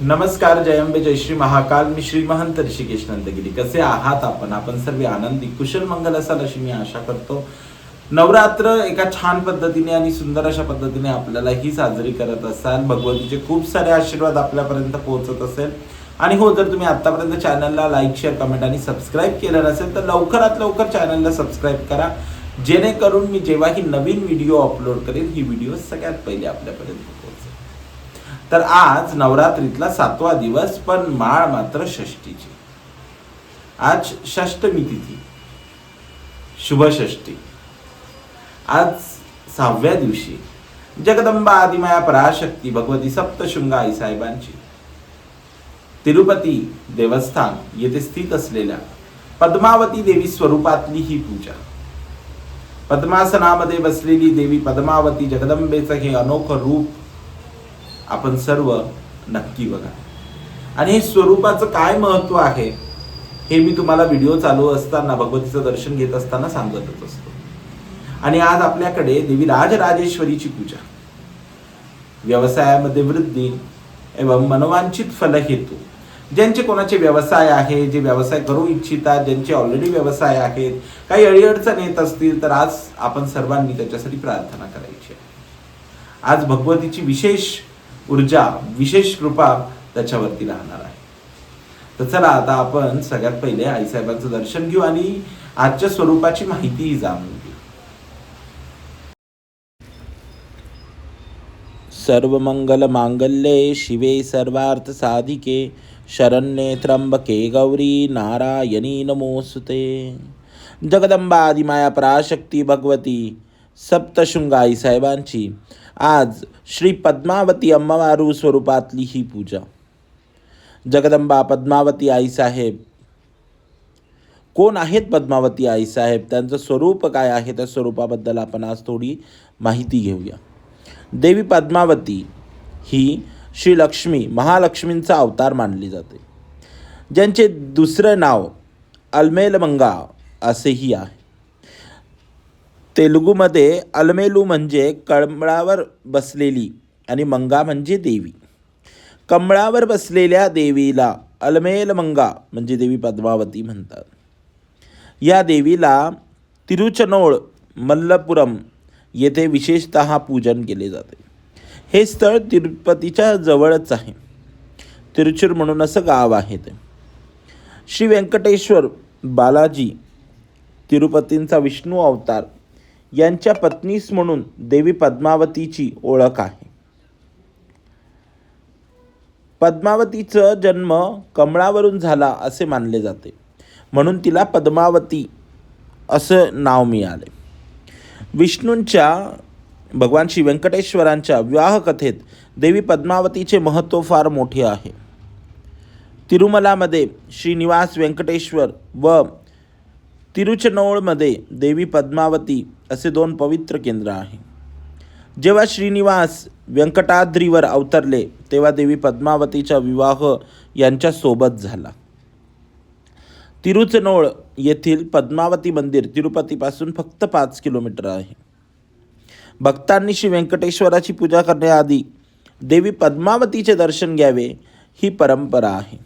नमस्कार जयंबे जयश्री महाकाल. मी श्री महंत ऋषिकेश नंदगिरी. कसे आहात आपण? आपण सर्व आनंदी कुशल मंगल असाल अशी मी आशा करतो. नवरात्र एका छान पद्धतीने आणि सुंदर अशा पद्धतीने आपल्याला ही साजरी करत असाल. भगवतीचे खूप सारे आशीर्वाद आपल्यापर्यंत पोहोचत असेल. आणि हो जर तुम्ही आतापर्यंत चॅनलला लाईक शेअर कमेंट आणि सबस्क्राईब केलं नसेल तर लवकरात लवकर चॅनलला सबस्क्राईब करा. जेणेकरून मी जेव्हा ही नवीन व्हिडिओ अपलोड करेन ही व्हिडिओ सगळ्यात पहिले आपल्यापर्यंत तर आज नवरात्रीतला सातवा दिवस पण माळ मात्र षष्टीची आज षष्टमी तिथी. शुभषष्टी आज सहाव्या दिवशी. जगदंबा आदिमाया पराशक्ती भगवती सप्तशृंगा आई साहेबांची. तिरुपती देवस्थान येथे स्थित असलेल्या पद्मावती देवी स्वरूपातली ही पूजा. पद्मासनामध्ये बसलेली देवी पद्मावती जगदंबेचं हे अनोखं रूप आपण सर्व नक्की बघा. आणि हे स्वरूपाचं काय महत्त्व आहे हे मी तुम्हाला व्हिडिओ चालू असताना भगवतीचं दर्शन घेत असताना सांगतच असतो. आणि आज आपल्याकडे देवी राजराजेश्वरीची पूजा. व्यवसायामध्ये वृद्धी एवं मनवांचित फल हेतू ज्यांचे कोणाचे व्यवसाय आहे जे व्यवसाय करू इच्छितात ज्यांचे ऑलरेडी व्यवसाय आहेत काही अडीअडचण येत असतील तर आज आपण सर्वांनी त्याच्यासाठी प्रार्थना करायची आहे. आज भगवतीची विशेष ऊर्जा विशेष कृपा त्याच्यावरती राहणार आहे. तर चला आता आपण सगळ्यात पहिले आईसाहेबांचं दर्शन घेऊ आणि आजच्या स्वरूपाची माहितीही जाणून घेऊ. सर्वमंगल मांगल्ये शिवे सर्वार्थ साधिके शरण्ये त्र्यंबके गौरी नारायणी नमोसुते जगदंबा आदिमाया पराशक्ती भगवती सप्तशृंगाई साहेबांची. आज श्री पद्मावती अम्मावारू स्वरूपातली ही पूजा. जगदंबा पद्मावती आईसाहेब कोण आहेत पद्मावती आईसाहेब त्यांचं स्वरूप काय आहे? त्या स्वरूपाबद्दल आपण आज थोडी माहिती घेऊया. देवी पद्मावती ही श्री लक्ष्मी महालक्ष्मींचा अवतार मानली जाते. ज्यांचे दुसरं नाव अल्मेलमंगा असेही आहे. तेलुगूमध्ये अलमेलू म्हणजे कमळावर बसलेली आणि मंगा म्हणजे देवी. कमळावर बसलेल्या देवीला अलमेलमंगा म्हणजे देवी पद्मावती म्हणतात. या देवीला तिरुचनोळ मल्लपुरम येथे विशेषत पूजन केले जाते. हे स्थळ तिरुपतीच्या जवळच आहे. तिरुचूर म्हणून असं गाव आहे ते. श्री व्यंकटेश्वर बालाजी तिरुपतींचा विष्णू अवतार यांच्या पत्नीस म्हणून देवी पद्मावतीची ओळख आहे. पद्मावतीचं जन्म कमळावरून झाला असे मानले जाते. म्हणून तिला पद्मावती असं नाव मिळाले. विष्णूंच्या भगवान श्री व्यंकटेश्वरांच्या विवाहकथेत देवी पद्मावतीचे महत्त्व फार मोठे आहे. तिरुमलामध्ये श्रीनिवास व्यंकटेश्वर व तिरुचनोळमध्ये देवी पद्मावती असे दोन पवित्र केंद्र आहे. जेव्हा श्रीनिवास व्यंकटाद्रीवर अवतरले तेव्हा देवी पद्मावतीचा विवाह यांच्यासोबत झाला. तिरुचनोळ येथील पद्मावती मंदिर तिरुपतीपासून फक्त पाच किलोमीटर आहे. भक्तांनी श्री व्यंकटेश्वराची पूजा करण्याआधी देवी पद्मावतीचे दर्शन घ्यावे ही परंपरा आहे.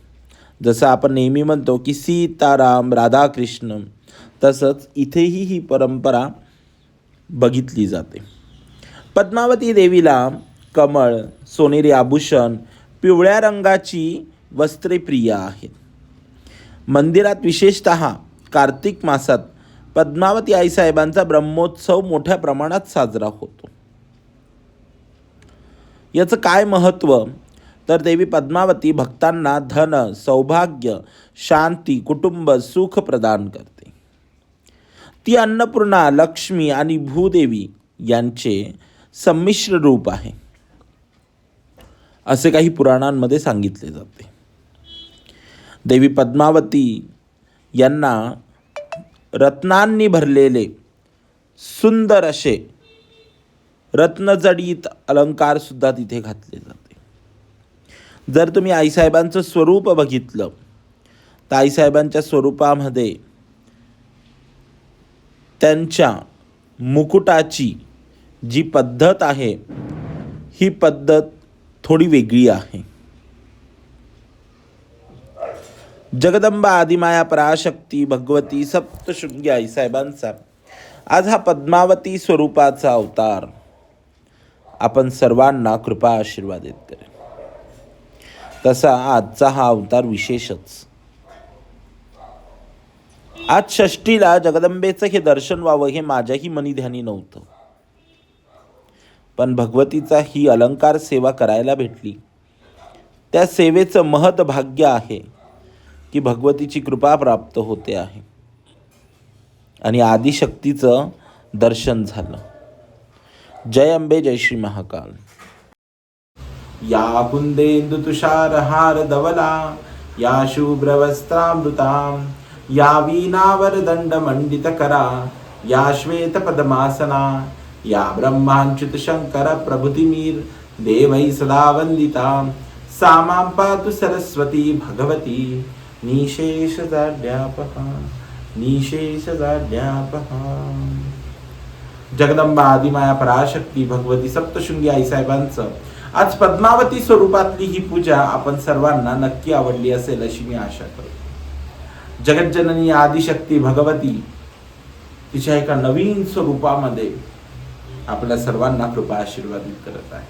जसं आपण नेहमी म्हणतो की सीताराम राधाकृष्ण तसंच इथेही ही परंपरा बघितली जाते. पद्मावती देवीला कमळ सोनेरी आभूषण पिवळ्या रंगाची वस्त्रे प्रिय आहेत. मंदिरात विशेषत कार्तिक मासात पद्मावती आईसाहेबांचा ब्रह्मोत्सव मोठ्या प्रमाणात साजरा होतो. याचं काय महत्त्व? तर देवी पद्मावती भक्तांना धन सौभाग्य शांती कुटुंब सुख प्रदान करते. ती अन्नपूर्णा लक्ष्मी आणि भूदेवी यांचे संमिश्र रूप आहे. असे काही पुराणांमध्ये सांगितले जाते. देवी पद्मावती यांना रत्नांनी भरलेले सुंदर असे रत्नजडीत अलंकारसुद्धा तिथे घातले जाते. जर तुम्ही आईसाहेबांचं स्वरूप बघितलं तर आईसाहेबांच्या स्वरूपामध्ये त्यांच्या मुकुटाची जी पद्धत आहे ही पद्धत थोडी वेगळी आहे. जगदंबा आदिमाया पराशक्ती भगवती सप्तशृंगी आई साहेबांचा आज हा पद्मावती स्वरूपाचा अवतार. आपण सर्वांना कृपा आशीर्वाद करेल तसा आजचा हा अवतार विशेषच. आज षष्टीला जगदंबेचं हे दर्शन व्हावं हे माझ्याही मनी ध्यानी नव्हतं. पण भगवतीचा ही अलंकार सेवा करायला भेटली. त्या सेवेचं महत भाग्य आहे की भगवतीची कृपा प्राप्त होते आहे. आणि आदिशक्तीचं दर्शन झालं. जय अंबे जय श्री महाकाल. या कुंदेंदु तुषार हार धवला या शुभ्रवस्त्रामृतां या वीणावर दंड मंडित करा या श्वेत पद्मासना या ब्रह्मांच्युत शंकर प्रभुतिमीर देवै सदा वंदिता सामां पातु सरस्वती भगवती। निशेष जाड्यापहा निशेष जगदंबा आदिमाया पराशक्ती भगवती सप्तशृंगी आईसाहेबांचं. आज पद्मावती स्वरूपातली ही पूजा आपण सर्वांना नक्की आवडली असेल अशी मी आशा करतो. जगज्जननी आदिशक्ती भगवती. तिच्या एका नवीन स्वरूपामध्ये आपल्या सर्वांना कृपा आशीर्वादित करत आहे.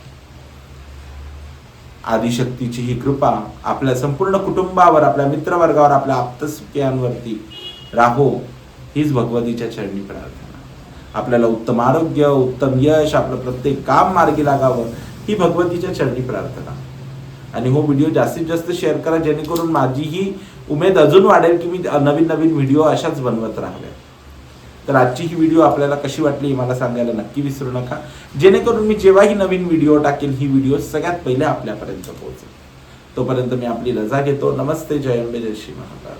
आदिशक्तीची ही कृपा आपल्या संपूर्ण कुटुंबावर आपल्या मित्रवर्गावर आपल्या आप्तसुख्यांवरती राहो हीच भगवतीच्या चरणी प्रार्थना. आपल्याला उत्तम आरोग्य उत्तम यश आपलं प्रत्येक काम मार्गी लागावं ही भगवतीच्या चरणी प्रार्थना. आणि हो व्हिडिओ जास्तीत जास्त शेअर करा जेणेकरून माझी ही उमेद अजून वाढेल की मी नवीन नवीन व्हिडिओ अशाच बनवत राहाव्या तर आजची ही व्हिडिओ आपल्याला कशी वाटली मला सांगायला नक्की विसरू नका. जेणेकरून मी जेव्हाही नवीन व्हिडिओ टाकेल ही व्हिडिओ सगळ्यात पहिले आपल्यापर्यंत पोहोचेल. तोपर्यंत मी आपली रजा घेतो. नमस्ते जय अंबे जय श्री महाकाल.